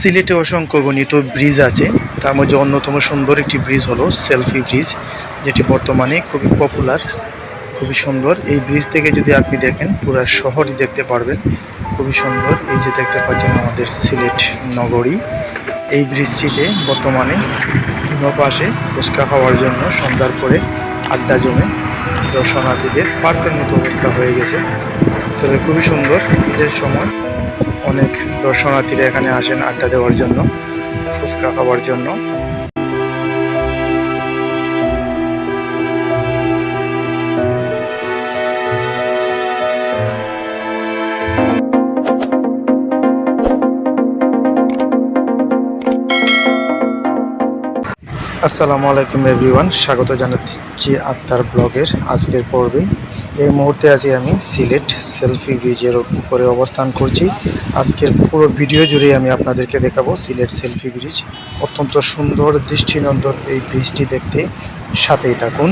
সিলেটে অসংখ্য গণিত ব্রিজ আছে। তার মধ্যে অন্যতম সুন্দর একটি ব্রিজ হলো সেলফি ব্রিজ, যেটি বর্তমানে খুবই পপুলার খুবই সুন্দর। এই ব্রিজ থেকে যদি আপনি দেখেন, পুরো শহরই দেখতে পারবেন। খুবই সুন্দর। এই যে দেখতে পাচ্ছেন আমাদের সিলেট নগরী। এই ব্রিজটিতে বর্তমানে পাশে ফুচকা খাওয়ার জন্য সন্ধ্যার পরে আড্ডা জমে দর্শনার্থীদের পার্কের মতো অবস্থা হয়ে গেছে। তবে খুবই সুন্দর ঈদের সময়। অনেক দর্শনার্থীরা এখানে আসেন আড্ডা দেওয়ার জন্য, ফুচকা খাওয়ার জন্য। আসসালামু আলাইকুম এভরিওয়ান স্বাগত জানাচ্ছি আত্মার ব্লগের আজকের পর্বে। এই মুহূর্তে আছি আমি সিলেট সেলফি ব্রিজের উপরে অবস্থান করছি। আজকের পুরো ভিডিও জুড়ে আমি আপনাদেরকে দেখাবো সিলেট সেলফি ব্রিজ। অত্যন্ত সুন্দর দৃষ্টিনন্দন এই ব্রিজটি দেখতে। সাথেই থাকুন।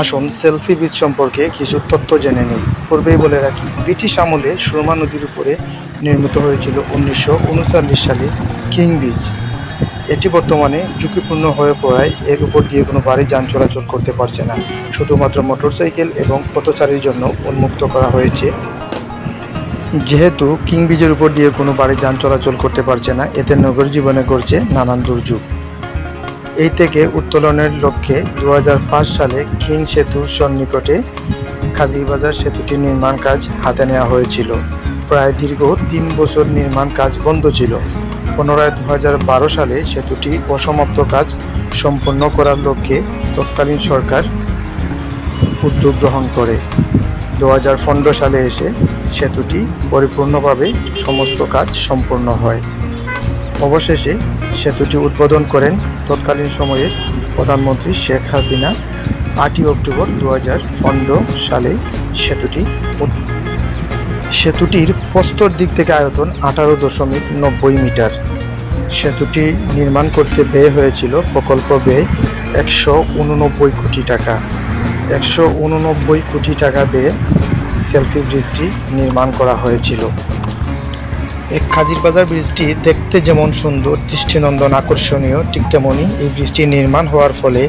আসুন, সেলফি বীজ সম্পর্কে কিছু তথ্য জেনে নিই। পূর্বেই বলে রাখি, ব্রিটিশ আমলে সুরমা নদীর উপরে নির্মিত হয়েছিল উনিশশো উনচল্লিশ সালে কিং ব্রিজ এটি বর্তমানে ঝুঁকিপূর্ণ হয়ে পড়ায় এর উপর দিয়ে কোনো বাড়ি যান চলাচল করতে পারছে না। শুধুমাত্র মোটরসাইকেল এবং পথচারীর জন্য উন্মুক্ত করা হয়েছে। যেহেতু কিং ব্রিজের উপর দিয়ে কোনো বাড়ি যান চলাচল করতে পারছে না, এতে নগর জীবনে ঘটছে নানান দুর্যোগ। এই থেকে উত্তোলনের লক্ষ্যে দু হাজার পাঁচ সালে কিং সেতুর সন্নিকটে কাজীবাজার সেতুটি নির্মাণ কাজ হাতে নেওয়া হয়েছিল। প্রায় দীর্ঘ তিন বছর নির্মাণ কাজ বন্ধ ছিল। পুনরায় দু হাজার বারো সালে সেতুটি অসমাপ্ত কাজ সম্পন্ন করার লক্ষ্যে তৎকালীন সরকার উদ্যোগ গ্রহণ করে। দু হাজার পনেরো সালে এসে সেতুটি পরিপূর্ণভাবে সমস্ত কাজ সম্পূর্ণ হয়। অবশেষে সেতুটি উদ্বোধন করেন তৎকালীন সময়ের প্রধানমন্ত্রী শেখ হাসিনা, আটই অক্টোবর দু হাজার পনেরো সালে সেতুটি সেতুটির প্রস্তর দিক থেকে আয়তন আঠারো দশমিক নব্বই মিটার। সেতুটি নির্মাণ করতে ব্যয় হয়েছিল প্রকল্প ব্যয় একশো উননব্বই কোটি টাকা। একশো উননব্বই কোটি টাকা ব্যয়ে সেলফি ব্রিজটি নির্মাণ করা হয়েছিল। এই খাজির বাজার ব্রিজটি দেখতে যেমন সুন্দর, দৃষ্টিনন্দন আকর্ষণীয়, ঠিক তেমনই এই ব্রিজটি নির্মাণ হওয়ার ফলে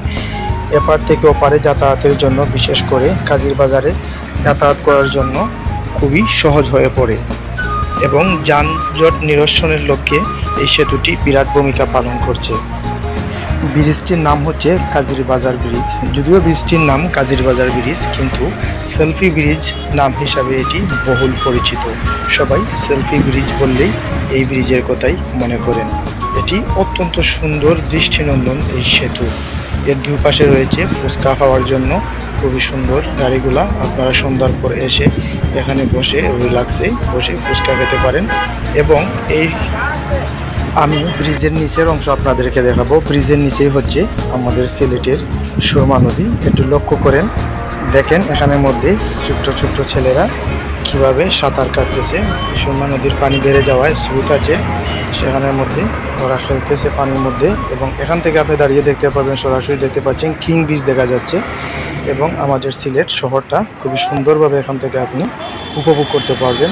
এপার থেকে ওপারে যাতায়াতের জন্য, বিশেষ করে খাজির বাজারে যাতায়াত করার জন্য খুবই সহজ হয়ে পড়ে এবং যানজট নিরসনের লক্ষ্যে এই সেতুটি বিরাট ভূমিকা পালন করছে। ব্রিজটির নাম হচ্ছে কাজির বাজার ব্রিজ। যদিও ব্রিজটির নাম কাজির বাজার ব্রিজ, কিন্তু সেলফি ব্রিজ নাম হিসাবে এটি বহুল পরিচিত। সবাই সেলফি ব্রিজ বললেই এই ব্রিজের কথাই মনে করেন। এটি অত্যন্ত সুন্দর দৃষ্টিনন্দন এই সেতু। এর দুপাশে রয়েছে ফুচকা খাওয়ার জন্য খুবই সুন্দর গাড়িগুলা। আপনারা সন্ধ্যার পর এসে এখানে বসে রিল্যাক্সে বসে ফুচকা খেতে পারেন। এবং এই আমি ব্রিজের নিচের অংশ আপনাদেরকে দেখাবো। ব্রিজের নিচেই হচ্ছে আমাদের সিলেটের সুরমা নদী। একটু লক্ষ্য করেন। দেখেন এখানের মধ্যে ছোট্ট ছোট্ট ছেলেরা কীভাবে সাঁতার কাটতেছে। সুরমা নদীর পানি বেড়ে যাওয়ায় স্রোত আছে। সেখানের মধ্যে ওরা খেলতেছে পানির মধ্যে এবং এখান থেকে আপনি দাঁড়িয়ে দেখতে পারবেন, সরাসরি দেখতে পাচ্ছেন কিং বিচ দেখা যাচ্ছে এবং আমাদের সিলেট শহরটা খুবই সুন্দরভাবে এখান থেকে আপনি উপভোগ করতে পারবেন।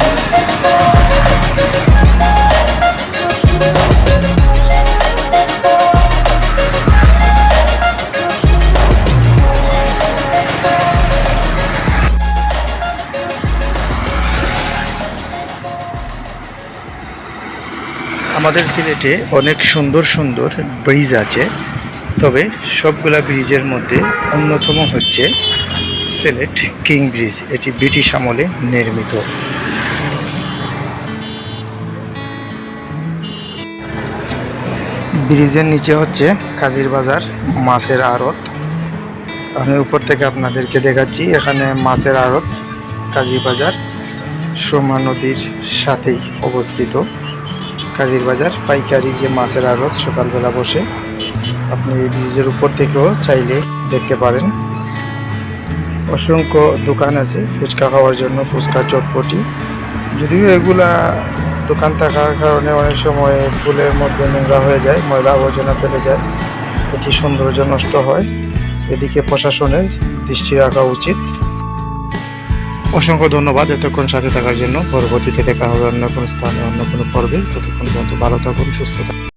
আমাদের সিলেটে অনেক সুন্দর সুন্দর ব্রিজ আছে, তবে সবগুলা ব্রিজের মধ্যে অন্যতম হচ্ছে সিলেট কিং ব্রিজ। এটি ব্রিটিশ আমলে নির্মিত। ব্রিজের নিচে হচ্ছে কাজির বাজার, মাছের আড়ত। আমি উপর থেকে আপনাদেরকে দেখাচ্ছি, এখানে মাছের আড়ত, কাজীর বাজার, সোমা নদীর সাথেই অবস্থিত। কাজীর বাজার, পাইকারি যে মাছের আড়ত সকালবেলা বসে আপনি এই ব্রিজের উপর থেকেও চাইলে দেখতে পারেন। অসংখ্য দোকান আছে ফুচকা খাওয়ার জন্য, ফুচকা চটপটি। যদিও এগুলা দোকান থাকার কারণে অনেক সময় ফুলের মধ্যে নোংরা হয়ে যায়, ময়লা আবর্জনা ফেলে যায়। এটি সৌন্দর্য নষ্ট হয়। এদিকে প্রশাসনের দৃষ্টি রাখা উচিত। অসংখ্য ধন্যবাদ এতক্ষণ সাথে থাকার জন্য। পরবর্তীতে দেখা হবে অন্য কোনো স্থানে, অন্য কোনো পর্বে। ততক্ষণ পর্যন্ত ভালো থাকুন, সুস্থ থাকুন।